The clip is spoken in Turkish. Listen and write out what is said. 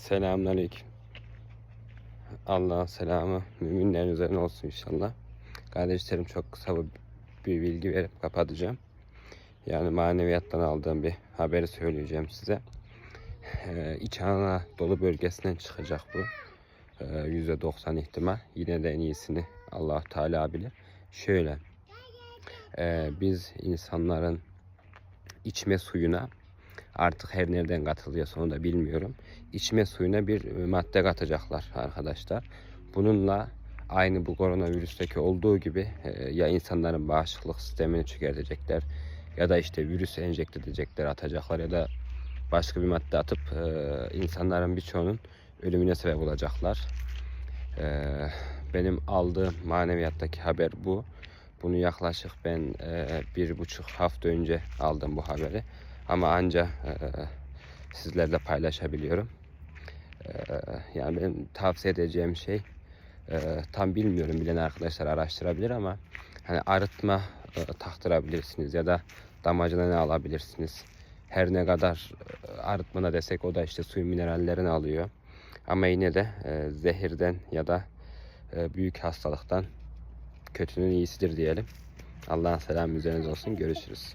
Selamünaleyküm. Allah'ın selamı müminlerin üzerine olsun inşallah. Kardeşlerim çok kısa bir- bilgi verip kapatacağım. Yani maneviyattan aldığım bir haberi söyleyeceğim size. Ee, İç Anadolu bölgesinden çıkacak bu. Ee, %90 ihtimal. Yine de en iyisini Allah Teala bilir. Şöyle. ee, biz insanların içme suyuna artık her nereden katılıyorsa onu da bilmiyorum. İçme suyuna bir madde katacaklar arkadaşlar. Bununla aynı bu koronavirüsteki olduğu gibi e, ya insanların bağışıklık sistemini çökertecekler ya da işte virüs enjekte edecekler atacaklar ya da başka bir madde atıp e, insanların birçoğunun ölümüne sebep olacaklar. E, benim aldığım maneviyattaki haber bu. Bunu yaklaşık ben e, bir buçuk hafta önce aldım bu haberi. Ama anca e, sizlerle paylaşabiliyorum. E, yani benim tavsiye edeceğim şey e, tam bilmiyorum bilen arkadaşlar araştırabilir ama hani arıtma e, taktırabilirsiniz ya da damacına ne alabilirsiniz. Her ne kadar e, arıtmana desek o da işte suyun minerallerini alıyor. Ama yine de e, zehirden ya da e, büyük hastalıktan kötünün iyisidir diyelim. Allah'ın selamı üzerinize olsun. Görüşürüz.